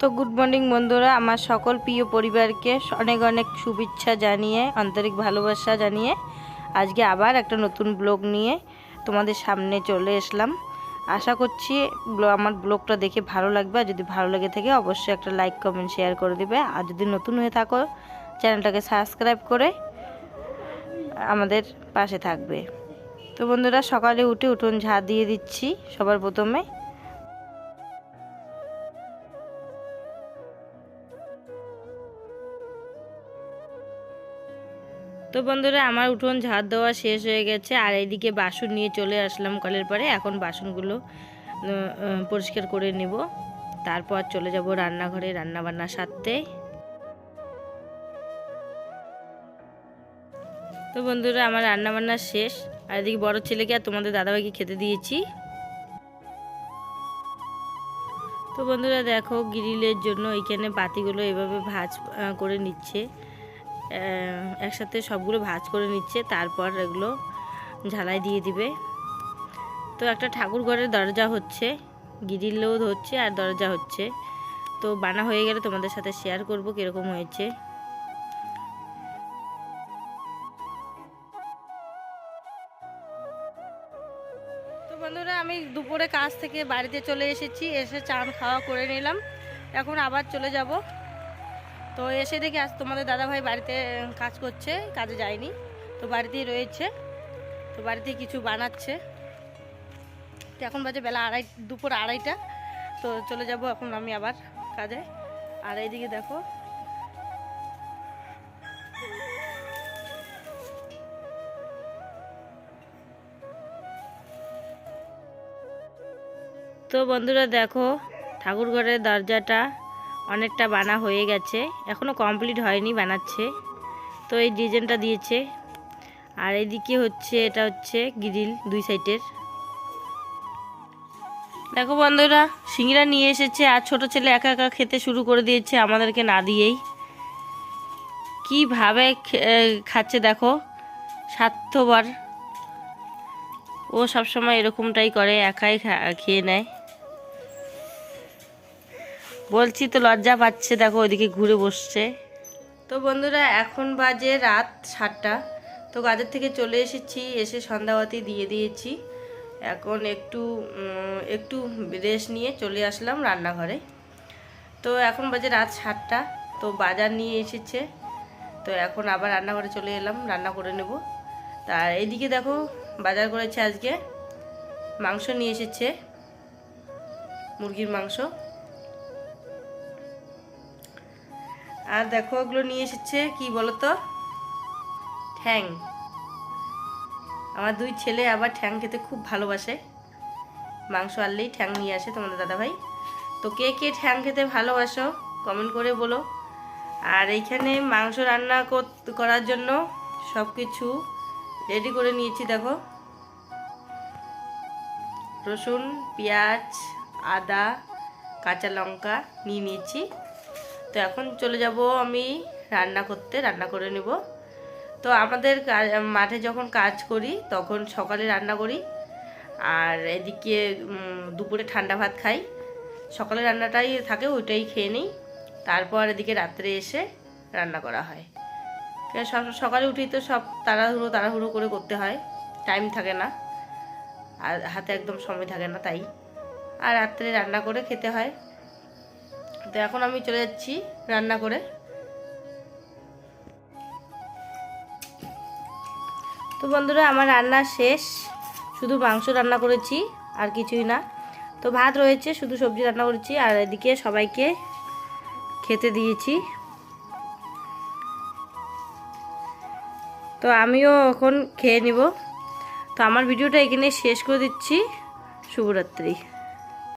তো good morning বন্ধুরা। আমার সকল প্রিয় পরিবারকে অনেক অনেক শুভেচ্ছা জানিয়ে, আন্তরিক ভালোবাসা জানিয়ে আজকে আবার একটা নতুন ব্লগ নিয়ে তোমাদের সামনে চলে এসলাম। আশা করছি আমার ব্লগটা দেখে ভালো লাগবে। আর যদি ভালো লেগে থাকে, অবশ্যই একটা লাইক কমেন্ট শেয়ার করে দিবে। আর যদি নতুন হয়ে থাকো, চ্যানেলটাকে সাবস্ক্রাইব করে আমাদের পাশে থাকবে। তো বন্ধুরা, সকালে উঠে উঠোন ঝাড় দিয়ে দিচ্ছি সবার প্রথমে। তো বন্ধুরা, আমার উঠোন ঝাড় দেওয়া শেষ হয়ে গেছে। আর এইদিকে বাসন নিয়ে চলে আসলাম কলের পরে। এখন বাসনগুলো পরিষ্কার করে নেব। তারপর চলে যাব রান্নাঘরে রান্না বান্না সারতে। তো বন্ধুরা, আমার রান্না বান্না শেষ। আর এদিকে বড় ছেলেকে আর তোমাদের দাদাভাইকে খেতে দিয়েছি। তো বন্ধুরা, দেখো, গ্রিলের জন্য এইখানে বাতিগুলো এভাবে ভাজ করে নিচ্ছে। একসাথে সবগুলো ভাজ করে নিচ্ছে, তারপর এগুলো ঝালাই দিয়ে দিবে। তো একটা ঠাকুর ঘরের দরজা হচ্ছে গ্রিলও হচ্ছে আর দরজা হচ্ছে। তো বানা হয়ে গেলে তোমাদের সাথে শেয়ার করব কীরকম হয়েছে। তো বন্ধুরা, আমি দুপুরে কাজ থেকে বাড়িতে চলে এসেছি, এসে চান খাওয়া করে নিলাম। এখন আবার চলে যাব। তো এসে দেখি আজ তোমাদের দাদাভাই বাড়িতে কাজ করছে, কাজে যায়নি। তো বাড়িতেই রয়েছে, তো বাড়িতেই কিছু বানাচ্ছে। তো এখন বাজে বেলা আড়াই, দুপুর আড়াইটা। তো চলে যাব এখন আমি আবার কাজে। আর এইদিকে দেখো। তো বন্ধুরা দেখো ঠাকুর ঘরের দরজাটা অনেকটা বানা হয়ে গেছে। এখনও কমপ্লিট হয়নি বানাচ্ছে। তো এই ডিজাইনটা দিয়েছে। আর এদিকে হচ্ছে, এটা হচ্ছে গ্রিল দুই সাইডের দেখো বন্ধুরা সিংড়া নিয়ে এসেছে আর ছোট ছেলে একা একা খেতে শুরু করে দিয়েছে আমাদেরকে না দিয়েই। কীভাবে খাচ্ছে দেখো স্বার্থবার ও সবসময় এরকমটাই করে, একাই খেয়ে নেয়। বলছি তো লজ্জা পাচ্ছে, দেখো ওইদিকে ঘুরে বসছে। তো বন্ধুরা, এখন বাজে রাত সাতটা। তো কাজের থেকে চলে এসেছি, এসে সন্ধ্যাবাতি দিয়ে দিয়েছি। এখন একটু একটু রেস্ট নিয়ে চলে আসলাম রান্নাঘরে। তো এখন বাজে রাত সাতটা, তো বাজার নিয়ে এসেছে। তো এখন আবার রান্নাঘরে চলে এলাম, রান্না করে নেব। তা এইদিকে দেখো, বাজার করেছে আজকে। মাংস নিয়ে এসেছে, মুরগির মাংস। আর দেখো ওগুলো নিয়ে এসেছে, কি বলো তো ঠ্যাং। আমার দুই ছেলে আবার ঠ্যাং খেতে খুব ভালোবাসে। মাংস আনলেই ঠ্যাং নিয়ে আসে তোমাদের দাদাভাই। তো কে কে ঠ্যাং খেতে ভালোবাসো কমেন্ট করে বলো। আর এইখানে মাংস রান্না কর- করার জন্য সব কিছু রেডি করে নিয়েছি, দেখো। রসুন, পেঁয়াজ, আদা, কাঁচা লঙ্কা নিয়ে নিয়েছি। তো এখন চলে যাব আমি রান্না করতে, রান্না করে নেব। তো আমাদের মাঠে যখন কাজ করি, তখন সকালে রান্না করি। আর এদিকে দুপুরে ঠান্ডা ভাত খাই। সকালে রান্নাটাই থাকে, ওইটাই খেয়ে নিই। তারপর এদিকে রাত্রে এসে রান্না করা হয়। সব- সকালে উঠেই তো সব তাড়াহুড়ো তাড়াহুড়ো করে করতে হয়। টাইম থাকে না। আর হাতে একদম সময় থাকে না, তাই। আর রাত্রে রান্না করে খেতে হয়। তো এখন আমি চলে যাচ্ছি রান্না করে। তো বন্ধুরা, আমার রান্না শেষ। শুধু মাংস রান্না করেছি, আর কিছুই না। তো ভাত রয়েছে, শুধু সবজি রান্না করেছি, আর এদিকে সবাইকে খেতে দিয়েছি। তো আমিও এখন খেয়ে নিব। তো আমার ভিডিওটা এখানে শেষ করে দিচ্ছি। শুভরাত্রি।